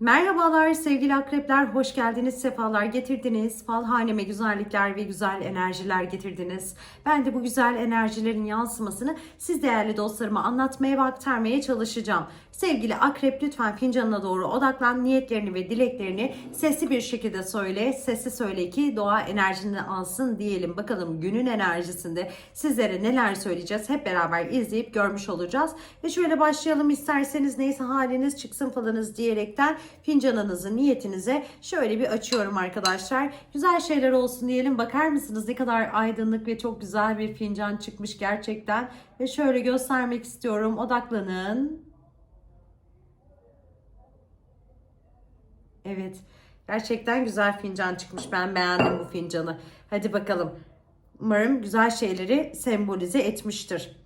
Merhabalar sevgili akrepler, hoş geldiniz, sefalar getirdiniz. Fal haneme güzellikler ve güzel enerjiler getirdiniz. Ben de bu güzel enerjilerin yansımasını siz değerli dostlarıma anlatmaya ve aktarmaya çalışacağım. Sevgili akrep lütfen fincanına doğru odaklan, niyetlerini ve dileklerini sesli bir şekilde söyle. Sesli söyle ki doğa enerjini alsın diyelim. Bakalım günün enerjisinde sizlere neler söyleyeceğiz hep beraber izleyip görmüş olacağız. Ve şöyle başlayalım isterseniz neyse haliniz çıksın falanız diyerekten fincanınızı niyetinize şöyle bir açıyorum arkadaşlar. Güzel şeyler olsun diyelim. Bakar mısınız ne kadar aydınlık ve çok güzel bir fincan çıkmış gerçekten. Ve şöyle göstermek istiyorum. Odaklanın. Evet. Gerçekten güzel fincan çıkmış. Ben beğendim bu fincanı. Hadi bakalım. Umarım güzel şeyleri sembolize etmiştir.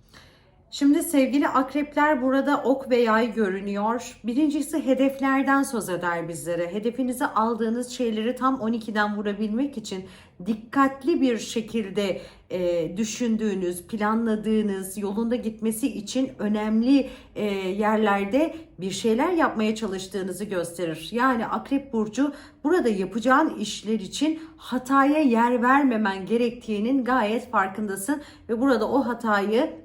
Şimdi sevgili akrepler burada ok ve yay görünüyor. Birincisi hedeflerden söz eder bizlere. Hedefinize aldığınız şeyleri tam 12'den vurabilmek için dikkatli bir şekilde e, düşündüğünüz, planladığınız, yolunda gitmesi için önemli e, yerlerde bir şeyler yapmaya çalıştığınızı gösterir. Yani Akrep Burcu burada yapacağın işler için hataya yer vermemen gerektiğinin gayet farkındasın ve burada o hatayı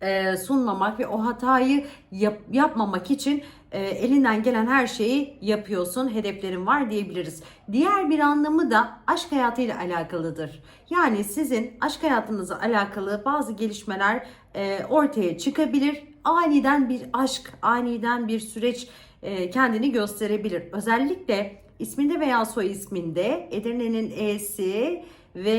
e, sunmamak ve o hatayı yap- yapmamak için e, elinden gelen her şeyi yapıyorsun. Hedeflerin var diyebiliriz. Diğer bir anlamı da aşk hayatıyla alakalıdır. Yani sizin aşk hayatınızla alakalı bazı gelişmeler e, ortaya çıkabilir. Aniden bir aşk, aniden bir süreç e, kendini gösterebilir. Özellikle isminde veya soy isminde Edirne'nin E'si ve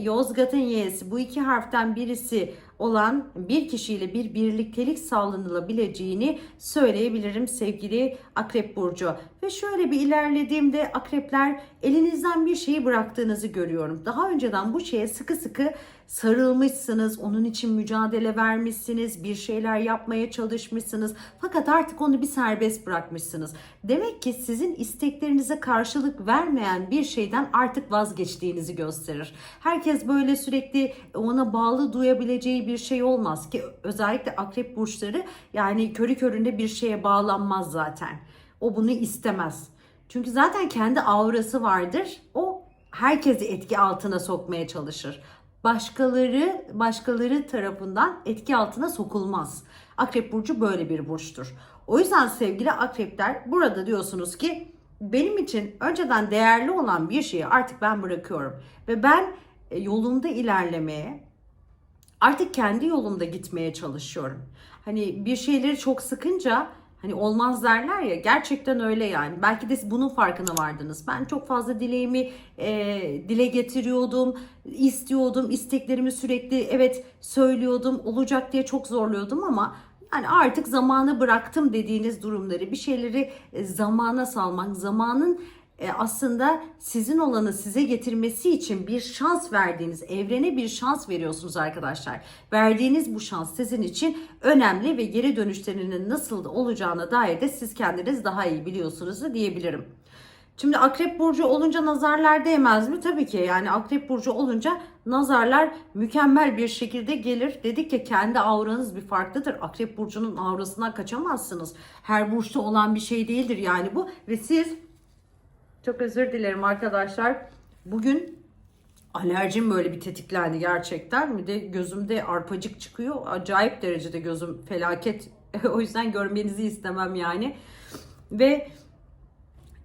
Yozgat'ın Y'si bu iki harften birisi olan bir kişiyle bir birliktelik sağlanılabileceğini söyleyebilirim sevgili Akrep Burcu. Ve şöyle bir ilerlediğimde akrepler elinizden bir şeyi bıraktığınızı görüyorum. Daha önceden bu şeye sıkı sıkı sarılmışsınız, onun için mücadele vermişsiniz, bir şeyler yapmaya çalışmışsınız. Fakat artık onu bir serbest bırakmışsınız. Demek ki sizin isteklerinize karşılık vermeyen bir şeyden artık vazgeçtiğinizi gösterir. Herkes böyle sürekli ona bağlı duyabileceği bir şey olmaz ki özellikle akrep burçları yani körü köründe bir şeye bağlanmaz zaten. O bunu istemez. Çünkü zaten kendi aurası vardır. O herkesi etki altına sokmaya çalışır. Başkaları başkaları tarafından etki altına sokulmaz. Akrep burcu böyle bir burçtur. O yüzden sevgili akrepler burada diyorsunuz ki benim için önceden değerli olan bir şeyi artık ben bırakıyorum ve ben e, yolumda ilerlemeye, artık kendi yolumda gitmeye çalışıyorum. Hani bir şeyleri çok sıkınca hani olmaz derler ya gerçekten öyle yani. Belki de bunun farkına vardınız. Ben çok fazla dileğimi e, dile getiriyordum, istiyordum, isteklerimi sürekli evet söylüyordum, olacak diye çok zorluyordum ama yani artık zamana bıraktım dediğiniz durumları, bir şeyleri e, zamana salmak, zamanın e, aslında sizin olanı size getirmesi için bir şans verdiğiniz, evrene bir şans veriyorsunuz arkadaşlar. Verdiğiniz bu şans sizin için önemli ve geri dönüşlerinin nasıl olacağına dair de siz kendiniz daha iyi biliyorsunuz diyebilirim. Şimdi akrep burcu olunca nazarlar değmez mi? Tabii ki yani akrep burcu olunca nazarlar mükemmel bir şekilde gelir. Dedik ya kendi auranız bir farklıdır. Akrep burcunun aurasından kaçamazsınız. Her burçta olan bir şey değildir yani bu. Ve siz çok özür dilerim arkadaşlar. Bugün alerjim böyle bir tetiklendi gerçekten. Bir de gözümde arpacık çıkıyor. Acayip derecede gözüm felaket. o yüzden görmenizi istemem yani. Ve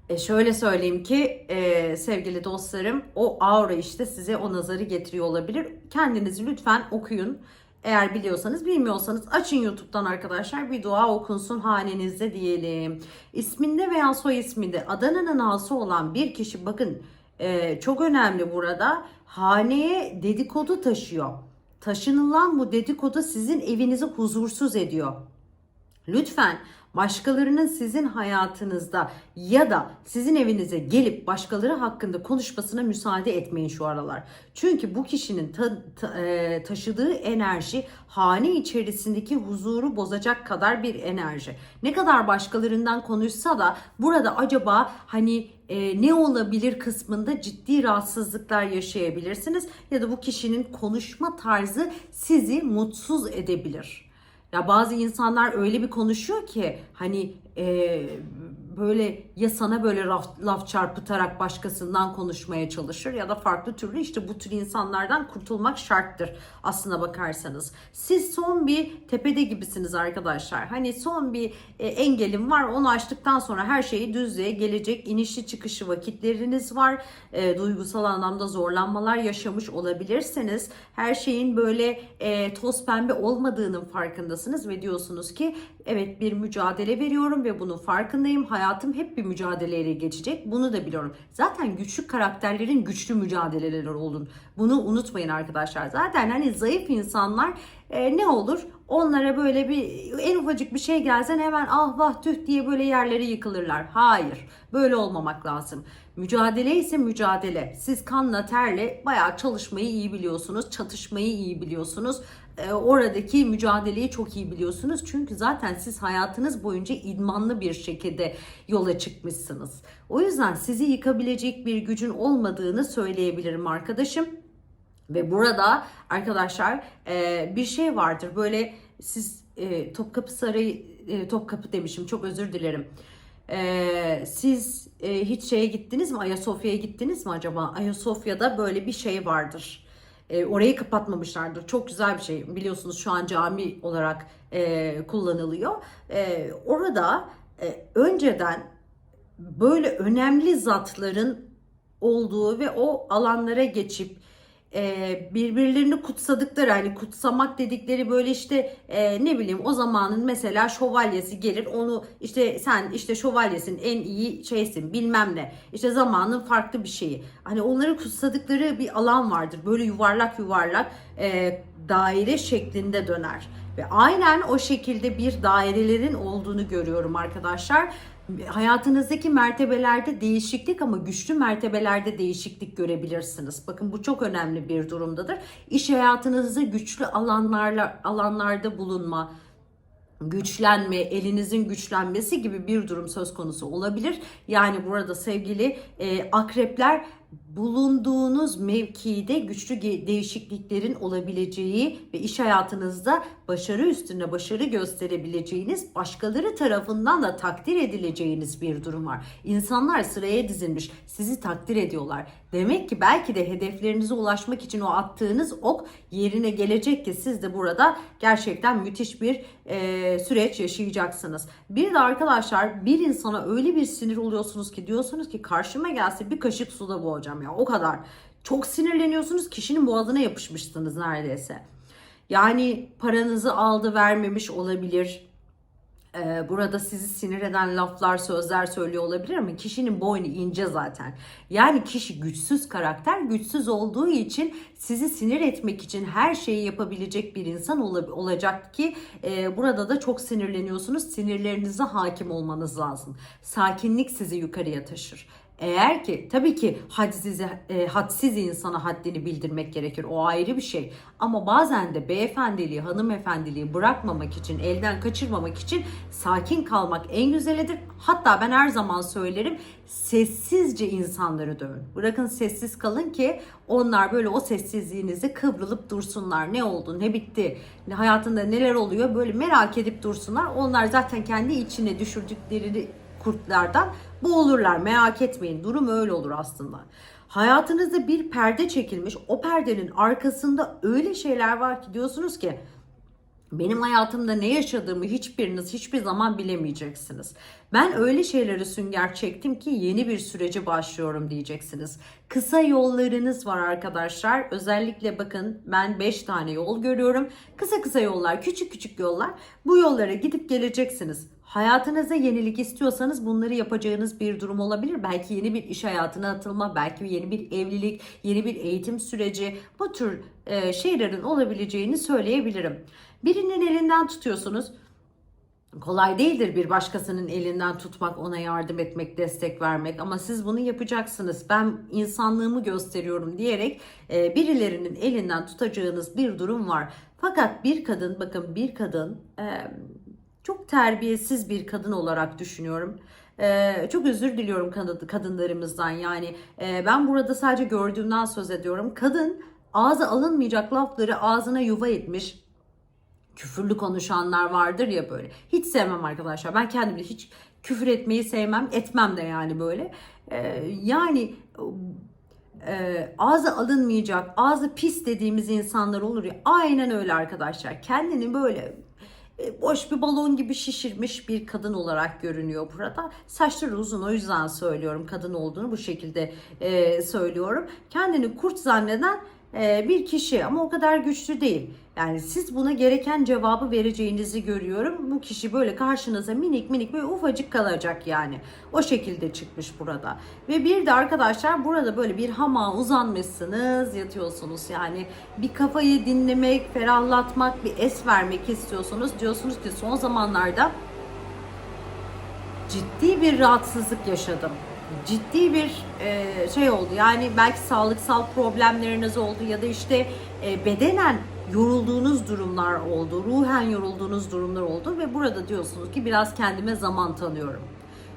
e şöyle söyleyeyim ki e, sevgili dostlarım o aura işte size o nazarı getiriyor olabilir. Kendinizi lütfen okuyun. Eğer biliyorsanız bilmiyorsanız açın YouTube'dan arkadaşlar bir dua okunsun hanenizde diyelim. İsminde veya soy isminde Adana'nın ağası olan bir kişi bakın e, çok önemli burada haneye dedikodu taşıyor. Taşınılan bu dedikodu sizin evinizi huzursuz ediyor. Lütfen başkalarının sizin hayatınızda ya da sizin evinize gelip başkaları hakkında konuşmasına müsaade etmeyin şu aralar. Çünkü bu kişinin ta- ta- e, taşıdığı enerji hane içerisindeki huzuru bozacak kadar bir enerji. Ne kadar başkalarından konuşsa da burada acaba hani e, ne olabilir kısmında ciddi rahatsızlıklar yaşayabilirsiniz ya da bu kişinin konuşma tarzı sizi mutsuz edebilir. Ya bazı insanlar öyle bir konuşuyor ki hani e, böyle ya sana böyle laf, laf çarpıtarak başkasından konuşmaya çalışır ya da farklı türlü işte bu tür insanlardan kurtulmak şarttır aslına bakarsanız. Siz son bir tepede gibisiniz arkadaşlar. Hani son bir e, engelim var onu aştıktan sonra her şeyi düzlüğe gelecek inişli çıkışı vakitleriniz var. E, duygusal anlamda zorlanmalar yaşamış olabilirsiniz. Her şeyin böyle e, toz pembe olmadığının farkındasınız ve diyorsunuz ki evet bir mücadele veriyorum ve bunun farkındayım. Hayatım hep bir mücadeleyle geçecek. Bunu da biliyorum. Zaten güçlü karakterlerin güçlü mücadeleleri olun. Bunu unutmayın arkadaşlar. Zaten hani zayıf insanlar e, ne olur? Onlara böyle bir en ufacık bir şey gelsen hemen ah vah tüh diye böyle yerlere yıkılırlar. Hayır. Böyle olmamak lazım. Mücadele ise mücadele. Siz kanla terle bayağı çalışmayı iyi biliyorsunuz. Çatışmayı iyi biliyorsunuz. E, oradaki mücadeleyi çok iyi biliyorsunuz. Çünkü zaten siz hayatınız boyunca idmanlı bir şekilde yola çıkmışsınız. O yüzden sizi yıkabilecek bir gücün olmadığını söyleyebilirim arkadaşım. Ve burada arkadaşlar e, bir şey vardır. Böyle siz e, Topkapı Sarayı, e, Topkapı demişim çok özür dilerim. E, siz e, hiç şeye gittiniz mi? Ayasofya'ya gittiniz mi acaba? Ayasofya'da böyle bir şey vardır. E, orayı kapatmamışlardır. Çok güzel bir şey. Biliyorsunuz şu an cami olarak e, kullanılıyor. E, orada e, önceden böyle önemli zatların olduğu ve o alanlara geçip e, birbirlerini kutsadıkları hani kutsamak dedikleri böyle işte e, ne bileyim o zamanın mesela şövalyesi gelir onu işte sen işte şövalyesin en iyi şeysin bilmem ne. İşte zamanın farklı bir şeyi. Hani onları kutsadıkları bir alan vardır. Böyle yuvarlak yuvarlak e, daire şeklinde döner. Ve aynen o şekilde bir dairelerin olduğunu görüyorum arkadaşlar hayatınızdaki mertebelerde değişiklik ama güçlü mertebelerde değişiklik görebilirsiniz. Bakın bu çok önemli bir durumdadır. İş hayatınızda güçlü alanlarla alanlarda bulunma, güçlenme, elinizin güçlenmesi gibi bir durum söz konusu olabilir. Yani burada sevgili e, akrepler bulunduğunuz mevkide güçlü değişikliklerin olabileceği ve iş hayatınızda başarı üstüne başarı gösterebileceğiniz, başkaları tarafından da takdir edileceğiniz bir durum var. İnsanlar sıraya dizilmiş, sizi takdir ediyorlar. Demek ki belki de hedeflerinize ulaşmak için o attığınız ok yerine gelecek ki siz de burada gerçekten müthiş bir e, süreç yaşayacaksınız. Bir de arkadaşlar bir insana öyle bir sinir oluyorsunuz ki diyorsunuz ki karşıma gelse bir kaşık suda boğacağım ya o kadar. Çok sinirleniyorsunuz kişinin boğazına yapışmışsınız neredeyse. Yani paranızı aldı vermemiş olabilir. Ee, burada sizi sinir eden laflar, sözler söylüyor olabilir ama kişinin boynu ince zaten. Yani kişi güçsüz karakter, güçsüz olduğu için sizi sinir etmek için her şeyi yapabilecek bir insan ol- olacak ki e, burada da çok sinirleniyorsunuz. Sinirlerinize hakim olmanız lazım. Sakinlik sizi yukarıya taşır. Eğer ki tabii ki hadsiz, e, hadsiz insana haddini bildirmek gerekir. O ayrı bir şey. Ama bazen de beyefendiliği, hanımefendiliği bırakmamak için, elden kaçırmamak için sakin kalmak en güzelidir. Hatta ben her zaman söylerim sessizce insanları dövün. Bırakın sessiz kalın ki onlar böyle o sessizliğinizi kıvrılıp dursunlar. Ne oldu, ne bitti, hayatında neler oluyor böyle merak edip dursunlar. Onlar zaten kendi içine düşürdükleri kurtlardan boğulurlar. Merak etmeyin. Durum öyle olur aslında. Hayatınızda bir perde çekilmiş. O perdenin arkasında öyle şeyler var ki diyorsunuz ki benim hayatımda ne yaşadığımı hiçbiriniz hiçbir zaman bilemeyeceksiniz. Ben öyle şeyleri sünger çektim ki yeni bir sürece başlıyorum diyeceksiniz. Kısa yollarınız var arkadaşlar. Özellikle bakın ben 5 tane yol görüyorum. Kısa kısa yollar, küçük küçük yollar. Bu yollara gidip geleceksiniz. Hayatınıza yenilik istiyorsanız bunları yapacağınız bir durum olabilir. Belki yeni bir iş hayatına atılma, belki yeni bir evlilik, yeni bir eğitim süreci bu tür e, şeylerin olabileceğini söyleyebilirim. Birinin elinden tutuyorsunuz. Kolay değildir bir başkasının elinden tutmak, ona yardım etmek, destek vermek ama siz bunu yapacaksınız. Ben insanlığımı gösteriyorum diyerek e, birilerinin elinden tutacağınız bir durum var. Fakat bir kadın, bakın bir kadın e, çok terbiyesiz bir kadın olarak düşünüyorum. Ee, çok özür diliyorum kadınlarımızdan yani e, ben burada sadece gördüğümden söz ediyorum. Kadın ağza alınmayacak lafları ağzına yuva etmiş küfürlü konuşanlar vardır ya böyle. Hiç sevmem arkadaşlar. Ben kendimde hiç küfür etmeyi sevmem, etmem de yani böyle. Ee, yani e, ağzı alınmayacak, ağzı pis dediğimiz insanlar olur ya. Aynen öyle arkadaşlar. Kendini böyle e, boş bir balon gibi şişirmiş bir kadın olarak görünüyor burada. Saçları uzun o yüzden söylüyorum kadın olduğunu bu şekilde e, söylüyorum. Kendini kurt zanneden e, bir kişi ama o kadar güçlü değil. Yani siz buna gereken cevabı vereceğinizi görüyorum. Bu kişi böyle karşınıza minik minik böyle ufacık kalacak yani. O şekilde çıkmış burada. Ve bir de arkadaşlar burada böyle bir hamağa uzanmışsınız, yatıyorsunuz. Yani bir kafayı dinlemek, ferahlatmak, bir es vermek istiyorsunuz. Diyorsunuz ki son zamanlarda ciddi bir rahatsızlık yaşadım. Ciddi bir e, şey oldu. Yani belki sağlıksal problemleriniz oldu ya da işte e, bedenen yorulduğunuz durumlar oldu. Ruhen yorulduğunuz durumlar oldu ve burada diyorsunuz ki biraz kendime zaman tanıyorum.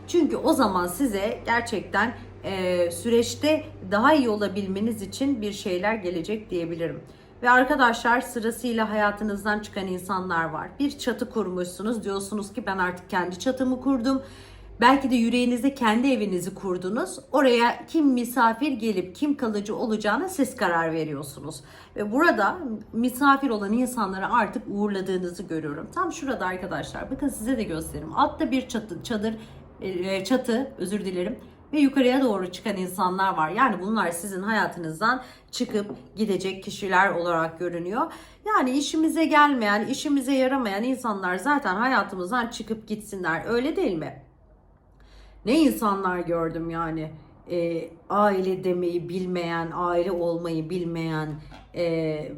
Çünkü o zaman size gerçekten e, süreçte daha iyi olabilmeniz için bir şeyler gelecek diyebilirim. Ve arkadaşlar sırasıyla hayatınızdan çıkan insanlar var. Bir çatı kurmuşsunuz. Diyorsunuz ki ben artık kendi çatımı kurdum. Belki de yüreğinizde kendi evinizi kurdunuz. Oraya kim misafir gelip kim kalıcı olacağına siz karar veriyorsunuz. Ve burada misafir olan insanları artık uğurladığınızı görüyorum. Tam şurada arkadaşlar bakın size de göstereyim. Altta bir çatı, çadır, e, çatı özür dilerim ve yukarıya doğru çıkan insanlar var. Yani bunlar sizin hayatınızdan çıkıp gidecek kişiler olarak görünüyor. Yani işimize gelmeyen, işimize yaramayan insanlar zaten hayatımızdan çıkıp gitsinler. Öyle değil mi? Ne insanlar gördüm yani. E, aile demeyi bilmeyen, aile olmayı bilmeyen e,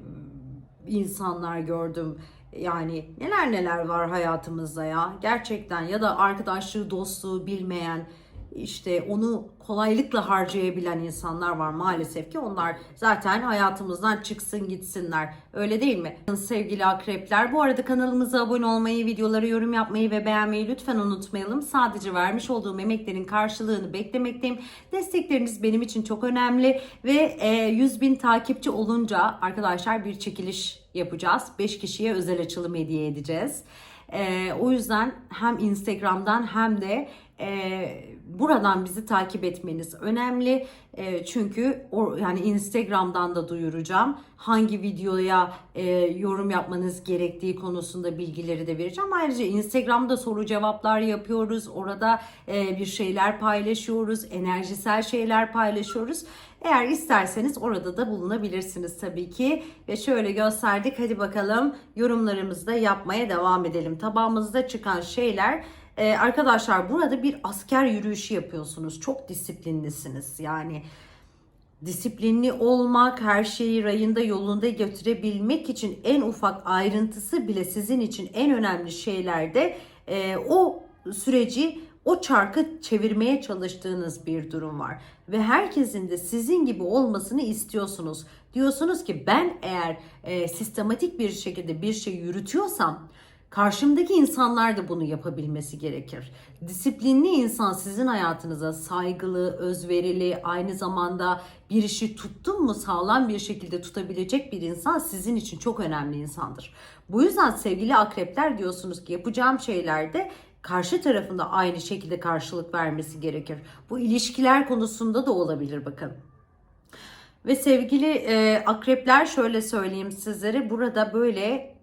insanlar gördüm. Yani neler neler var hayatımızda ya. Gerçekten ya da arkadaşlığı, dostluğu bilmeyen, işte onu kolaylıkla harcayabilen insanlar var maalesef ki onlar zaten hayatımızdan çıksın gitsinler öyle değil mi? Sevgili akrepler bu arada kanalımıza abone olmayı, videoları yorum yapmayı ve beğenmeyi lütfen unutmayalım. Sadece vermiş olduğum emeklerin karşılığını beklemekteyim. Destekleriniz benim için çok önemli ve 100 bin takipçi olunca arkadaşlar bir çekiliş yapacağız. 5 kişiye özel açılım hediye edeceğiz. Ee, o yüzden hem Instagram'dan hem de e, buradan bizi takip etmeniz önemli. E, çünkü o, yani Instagram'dan da duyuracağım. Hangi videoya e, yorum yapmanız gerektiği konusunda bilgileri de vereceğim. Ayrıca Instagram'da soru cevaplar yapıyoruz. Orada e, bir şeyler paylaşıyoruz. Enerjisel şeyler paylaşıyoruz. Eğer isterseniz orada da bulunabilirsiniz tabii ki. Ve şöyle gösterdik. Hadi bakalım yorumlarımızı da yapmaya devam edelim. Tabağımızda çıkan şeyler ee, arkadaşlar burada bir asker yürüyüşü yapıyorsunuz. Çok disiplinlisiniz. Yani disiplinli olmak, her şeyi rayında yolunda götürebilmek için en ufak ayrıntısı bile sizin için en önemli şeylerde e, o süreci o çarkı çevirmeye çalıştığınız bir durum var. Ve herkesin de sizin gibi olmasını istiyorsunuz. Diyorsunuz ki ben eğer e, sistematik bir şekilde bir şey yürütüyorsam Karşımdaki insanlar da bunu yapabilmesi gerekir. Disiplinli insan sizin hayatınıza saygılı, özverili, aynı zamanda bir işi tuttun mu sağlam bir şekilde tutabilecek bir insan sizin için çok önemli insandır. Bu yüzden sevgili akrepler diyorsunuz ki yapacağım şeylerde karşı tarafında aynı şekilde karşılık vermesi gerekir. Bu ilişkiler konusunda da olabilir bakın. Ve sevgili e, akrepler şöyle söyleyeyim sizlere burada böyle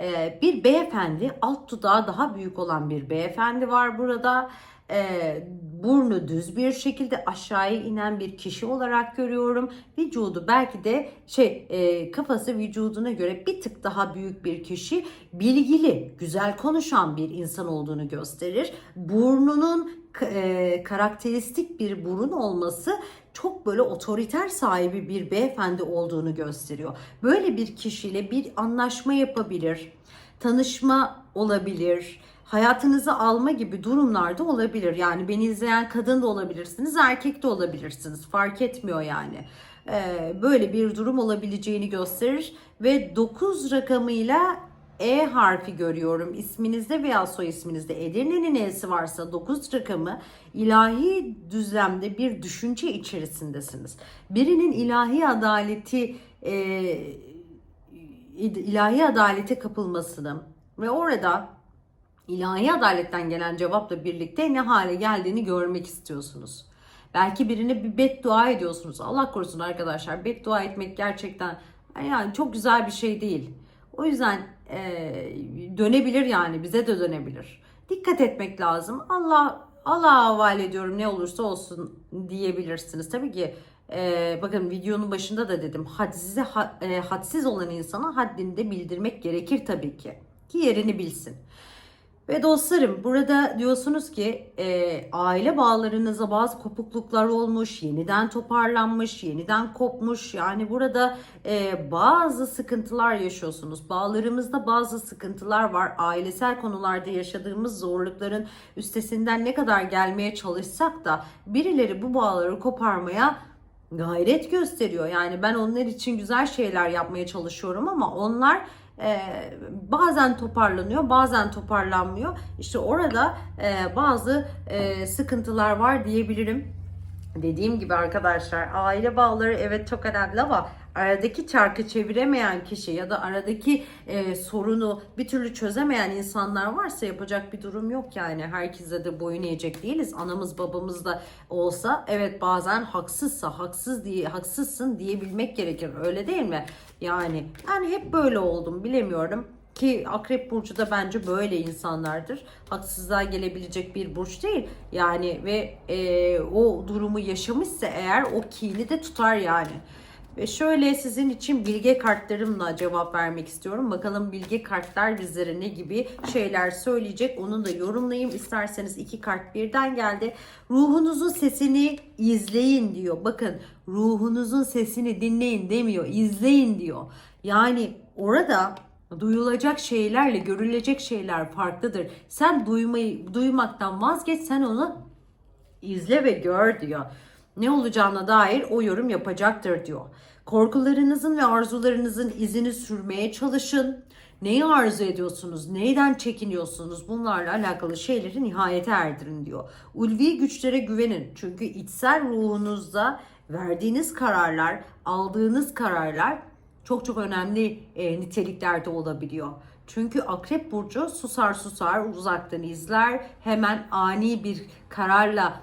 e, bir beyefendi alt dudağı daha büyük olan bir beyefendi var burada. E, burnu düz bir şekilde aşağıya inen bir kişi olarak görüyorum. Vücudu belki de şey e, kafası vücuduna göre bir tık daha büyük bir kişi. Bilgili, güzel konuşan bir insan olduğunu gösterir. Burnunun e, karakteristik bir burun olması çok böyle otoriter sahibi bir beyefendi olduğunu gösteriyor. Böyle bir kişiyle bir anlaşma yapabilir, tanışma olabilir, hayatınızı alma gibi durumlarda olabilir. Yani beni izleyen kadın da olabilirsiniz, erkek de olabilirsiniz. Fark etmiyor yani. Ee, böyle bir durum olabileceğini gösterir ve 9 rakamıyla e harfi görüyorum isminizde veya soy isminizde Edirne'nin E'si varsa 9 rakamı ilahi düzlemde bir düşünce içerisindesiniz. Birinin ilahi adaleti e, ilahi adalete kapılmasını ve orada ilahi adaletten gelen cevapla birlikte ne hale geldiğini görmek istiyorsunuz. Belki birine bir beddua ediyorsunuz. Allah korusun arkadaşlar. Beddua etmek gerçekten yani çok güzel bir şey değil. O yüzden e, dönebilir yani bize de dönebilir. Dikkat etmek lazım. Allah Allah'a havale ediyorum ne olursa olsun diyebilirsiniz. Tabii ki e, bakın videonun başında da dedim hadsize, ha- e, hadsiz olan insana haddini de bildirmek gerekir tabii ki. Ki yerini bilsin. Ve dostlarım burada diyorsunuz ki e, aile bağlarınıza bazı kopukluklar olmuş, yeniden toparlanmış, yeniden kopmuş. Yani burada e, bazı sıkıntılar yaşıyorsunuz. Bağlarımızda bazı sıkıntılar var. Ailesel konularda yaşadığımız zorlukların üstesinden ne kadar gelmeye çalışsak da birileri bu bağları koparmaya gayret gösteriyor. Yani ben onlar için güzel şeyler yapmaya çalışıyorum ama onlar e, bazen toparlanıyor, bazen toparlanmıyor. İşte orada e, bazı e, sıkıntılar var diyebilirim. Dediğim gibi arkadaşlar aile bağları evet çok önemli ama aradaki çarkı çeviremeyen kişi ya da aradaki e, sorunu bir türlü çözemeyen insanlar varsa yapacak bir durum yok yani. Herkese de boyun eğecek değiliz. Anamız babamız da olsa evet bazen haksızsa haksız diye haksızsın diyebilmek gerekir. Öyle değil mi? Yani ben hep böyle oldum bilemiyorum ki Akrep Burcu da bence böyle insanlardır. Haksızlığa gelebilecek bir burç değil. Yani ve e, o durumu yaşamışsa eğer o kini de tutar yani. Ve şöyle sizin için bilge kartlarımla cevap vermek istiyorum. Bakalım bilge kartlar bizlere ne gibi şeyler söyleyecek. Onu da yorumlayayım. İsterseniz iki kart birden geldi. Ruhunuzun sesini izleyin diyor. Bakın ruhunuzun sesini dinleyin demiyor. İzleyin diyor. Yani orada duyulacak şeylerle görülecek şeyler farklıdır. Sen duymayı duymaktan vazgeç sen onu izle ve gör diyor. Ne olacağına dair o yorum yapacaktır diyor. Korkularınızın ve arzularınızın izini sürmeye çalışın. Neyi arzu ediyorsunuz? Neyden çekiniyorsunuz? Bunlarla alakalı şeyleri nihayete erdirin diyor. Ulvi güçlere güvenin. Çünkü içsel ruhunuzda verdiğiniz kararlar, aldığınız kararlar çok çok önemli e, niteliklerde olabiliyor. Çünkü Akrep Burcu susar susar uzaktan izler. Hemen ani bir kararla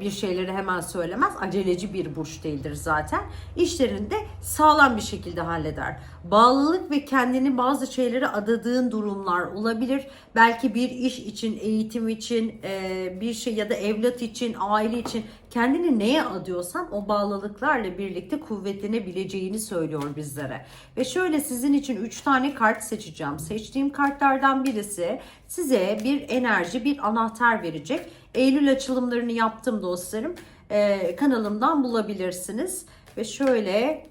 bir şeyleri hemen söylemez. Aceleci bir burç değildir zaten. İşlerini de sağlam bir şekilde halleder. Bağlılık ve kendini bazı şeylere adadığın durumlar olabilir. Belki bir iş için, eğitim için, e, bir şey ya da evlat için, aile için kendini neye adıyorsan o bağlılıklarla birlikte kuvvetlenebileceğini söylüyor bizlere. Ve şöyle sizin için 3 tane kart seçeceğim. Seçtiğim kartlardan birisi size bir enerji, bir anahtar verecek. Eylül açılımlarını yaptım dostlarım. Ee, kanalımdan bulabilirsiniz. Ve şöyle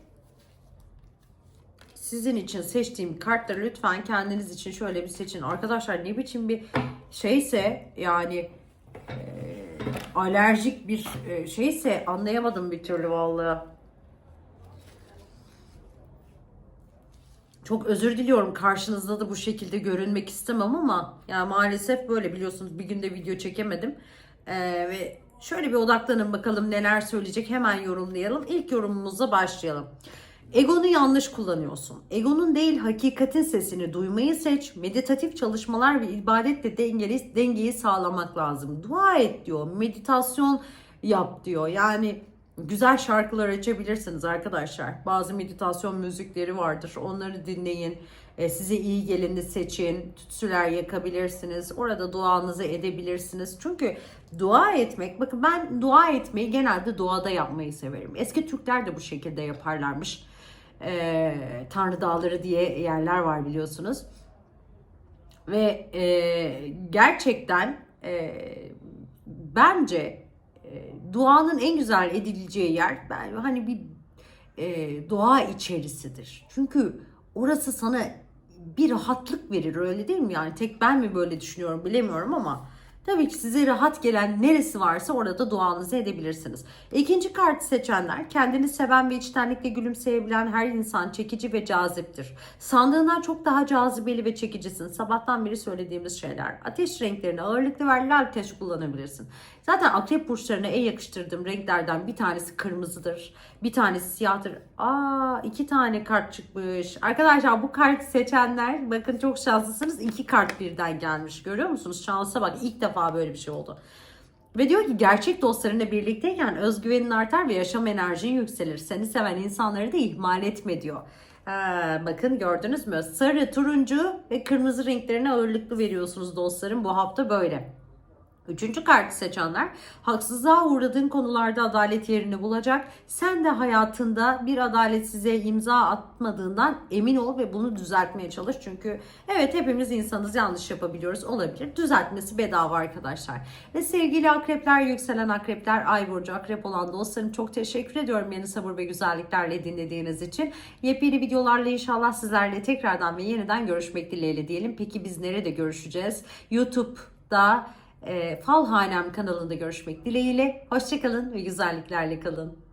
sizin için seçtiğim kartları lütfen kendiniz için şöyle bir seçin. Arkadaşlar ne biçim bir şeyse yani alerjik bir e, şeyse anlayamadım bir türlü vallahi. Çok özür diliyorum karşınızda da bu şekilde görünmek istemem ama yani maalesef böyle biliyorsunuz bir günde video çekemedim. Ee, ve şöyle bir odaklanın bakalım neler söyleyecek hemen yorumlayalım. İlk yorumumuzla başlayalım. Egonu yanlış kullanıyorsun. Egonun değil hakikatin sesini duymayı seç. Meditatif çalışmalar ve ibadetle dengeli, dengeyi sağlamak lazım. Dua et diyor. Meditasyon yap diyor. Yani güzel şarkılar açabilirsiniz arkadaşlar. Bazı meditasyon müzikleri vardır. Onları dinleyin. E, size iyi geleni seçin. Tütsüler yakabilirsiniz. Orada duanızı edebilirsiniz. Çünkü dua etmek, bakın ben dua etmeyi genelde doğada yapmayı severim. Eski Türkler de bu şekilde yaparlarmış. E, Tanrı Dağları diye yerler var biliyorsunuz. Ve e, gerçekten e, bence e, duanın en güzel edileceği yer ben hani bir e, doğa içerisidir. Çünkü orası sana bir rahatlık verir öyle değil mi? Yani tek ben mi böyle düşünüyorum bilemiyorum ama Tabii ki size rahat gelen neresi varsa orada duanızı edebilirsiniz. İkinci kartı seçenler kendini seven ve içtenlikle gülümseyebilen her insan çekici ve caziptir. Sandığından çok daha cazibeli ve çekicisin. Sabahtan beri söylediğimiz şeyler. Ateş renklerini ağırlıklı lal ateş kullanabilirsin. Zaten akrep burçlarına en yakıştırdığım renklerden bir tanesi kırmızıdır. Bir tanesi siyahtır. Aa iki tane kart çıkmış. Arkadaşlar bu kart seçenler bakın çok şanslısınız. İki kart birden gelmiş. Görüyor musunuz? Şansa bak ilk defa böyle bir şey oldu. Ve diyor ki gerçek dostlarınla birlikteyken özgüvenin artar ve yaşam enerjin yükselir. Seni seven insanları da ihmal etme diyor. Ha, bakın gördünüz mü? Sarı, turuncu ve kırmızı renklerine ağırlıklı veriyorsunuz dostlarım. Bu hafta böyle. Üçüncü kartı seçenler haksızlığa uğradığın konularda adalet yerini bulacak. Sen de hayatında bir adaletsizliğe imza atmadığından emin ol ve bunu düzeltmeye çalış. Çünkü evet hepimiz insanız yanlış yapabiliyoruz olabilir. Düzeltmesi bedava arkadaşlar. Ve sevgili akrepler, yükselen akrepler, ay burcu akrep olan dostlarım çok teşekkür ediyorum beni sabır ve güzelliklerle dinlediğiniz için. Yepyeni videolarla inşallah sizlerle tekrardan ve yeniden görüşmek dileğiyle diyelim. Peki biz nerede görüşeceğiz? YouTube'da Falhanem kanalında görüşmek dileğiyle. Hoşçakalın ve güzelliklerle kalın.